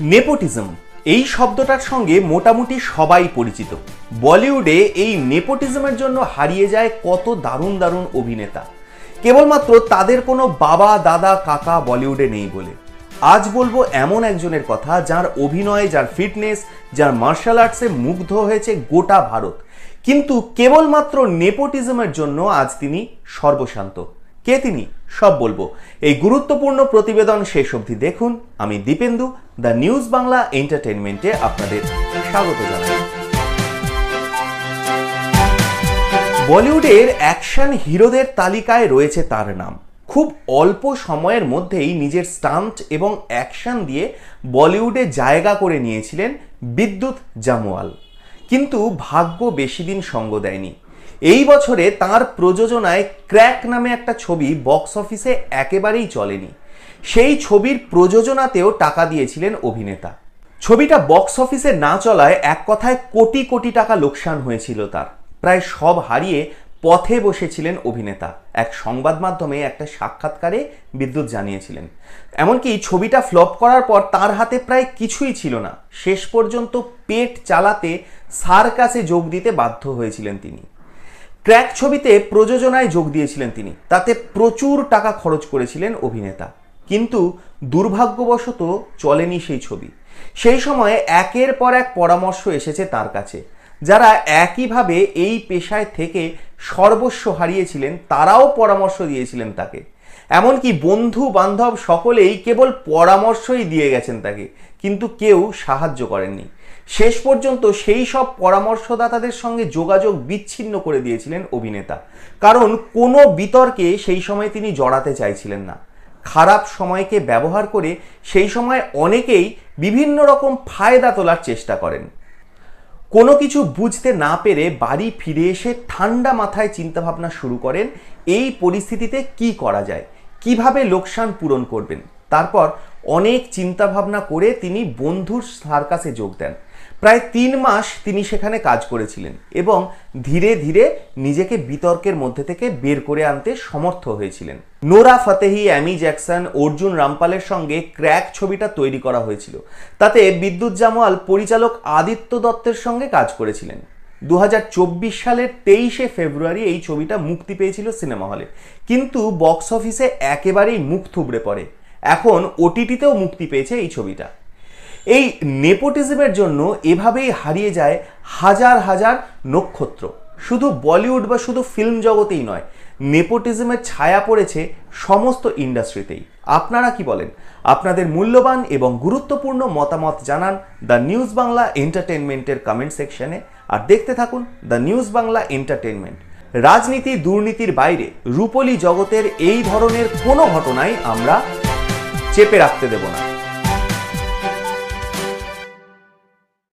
Nepotism, এই শব্দটার সঙ্গে মোটামুটি সবাই পরিচিত। বলিউডে এই নেপোটিজমের জন্য হারিয়ে যায় কত দারুণ দারুণ অভিনেতা। কেবলমাত্র তাদের কোনো বাবা, দাদা, কাকা বলিউডে নেই বলে। আজ বলব এমন একজনের কথা যার অভিনয়ে, যার ফিটনেস, যার মার্শাল আর্টসে মুগ্ধ হয়েছে গোটা ভারত। কিন্তু কেবলমাত্র নেপোটিজমের জন্য আজ তিনি সর্বশান্ত। কে তিনি? সব বলব। এই গুরুত্বপূর্ণ প্রতিবেদন শেষ অবধি দেখুন। আমি দীপেন্দু, দ্য নিউজ বাংলা এন্টারটেনমেন্টে আপনাদের স্বাগত জানাই। বলিউডের অ্যাকশন হিরোদের তালিকায় রয়েছে তার নাম। খুব অল্প সময়ের মধ্যেই নিজের স্টান্ট এবং অ্যাকশন দিয়ে বলিউডে জায়গা করে নিয়েছিলেন বিদ্যুৎ জামওয়াল। কিন্তু ভাগ্য বেশি দিন সঙ্গ দেয়নি। এই বছরে তার প্রযোজনায় ক্র্যাক নামে একটা ছবি বক্স অফিসে একেবারেই চলেনি। সেই ছবির প্রযোজনাতেও টাকা দিয়েছিলেন অভিনেতা। ছবিটা বক্স অফিসে না চলায় এক কথায় কোটি কোটি টাকা লোকসান হয়েছিল তার। প্রায় সব হারিয়ে পথে বসেছিলেন অভিনেতা। এক সংবাদ মাধ্যমে একটা সাক্ষাৎকারে বিদ্যুৎ জানিয়েছিলেন। এমনকি ছবিটা ফ্লপ করার পর তার হাতে প্রায় কিছুই ছিল না। শেষ পর্যন্ত পেট চালাতে সার্কাসে যোগ দিতে বাধ্য হয়েছিলেন তিনি। ক্র্যাক ছবিতে প্রযোজনায় যোগ দিয়েছিলেন তিনি। তাতে প্রচুর টাকা খরচ করেছিলেন অভিনেতা। কিন্তু দুর্ভাগ্যবশত চলেনি সেই ছবি। সেই সময়ে একের পর এক পরামর্শ এসেছে তার কাছে। যারা একইভাবে এই পেশায় থেকে সর্বস্ব হারিয়েছিলেন, তারাও পরামর্শ দিয়েছিলেন তাকে। এমনকি বন্ধু বান্ধব সকলেই কেবল পরামর্শই দিয়ে গেছেন তাকে। কিন্তু কেউ সাহায্য করেননি। শেষ পর্যন্ত সেই সব পরামর্শদাতাদের সঙ্গে যোগাযোগ বিচ্ছিন্ন করে দিয়েছিলেন অভিনেতা। কারণ কোনো বিতর্কে সেই সময় তিনি জড়াতে চাইছিলেন না। খারাপ সময়কে ব্যবহার করে সেই সময় অনেকেই বিভিন্ন রকম ফায়দা তোলার চেষ্টা করেন। কোনো কিছু বুঝতে না পেরে বাড়ি ফিরে এসে ঠান্ডা মাথায় চিন্তাভাবনা শুরু করেন, এই পরিস্থিতিতে কি করা যায়, কীভাবে লোকসান পূরণ করবেন? তারপর অনেক চিন্তাভাবনা করে তিনি বন্ধুর সার্কাসে যোগ দেন। প্রায় তিন মাস তিনি সেখানে কাজ করেছিলেন এবং ধীরে ধীরে নিজেকে বিতর্কের মধ্যে থেকে বের করে আনতে সমর্থ হয়েছিলেন। Nora Fatehi, Amy Jackson, Arjun রামপালের সঙ্গে ক্র্যাক ছবিটা তৈরি করা হয়েছিল। তাতে বিদ্যুৎ জামওয়াল পরিচালক আদিত্য দত্তের সঙ্গে কাজ করেছিলেন। দু হাজার চব্বিশ সালের তেইশে ফেব্রুয়ারি এই ছবিটা মুক্তি পেয়েছিল সিনেমা হলে। কিন্তু বক্স অফিসে একেবারেই মুখ থুবড়ে পড়ে। এখন ওটিটিতেও মুক্তি পেয়েছে এই ছবিটা। এই নেপোটিজমের জন্য এভাবেই হারিয়ে যায় হাজার হাজার নক্ষত্র। শুধু বলিউড বা শুধু ফিল্ম জগতেই নয়, নেপোটিজমের ছায়া পড়েছে সমস্ত ইন্ডাস্ট্রিতেই। আপনারা কি বলেন? আপনাদের মূল্যবান এবং গুরুত্বপূর্ণ মতামত জানান দ্য নিউজ বাংলা এন্টারটেনমেন্টের কমেন্ট সেকশনে আর দেখতে থাকুন দ্য নিউজ বাংলা এন্টারটেনমেন্ট রাজনীতি, দুর্নীতির বাইরে রূপলী জগতের এই ধরনের কোনো ঘটনাই আমরা চেপে রাখতে দেব না।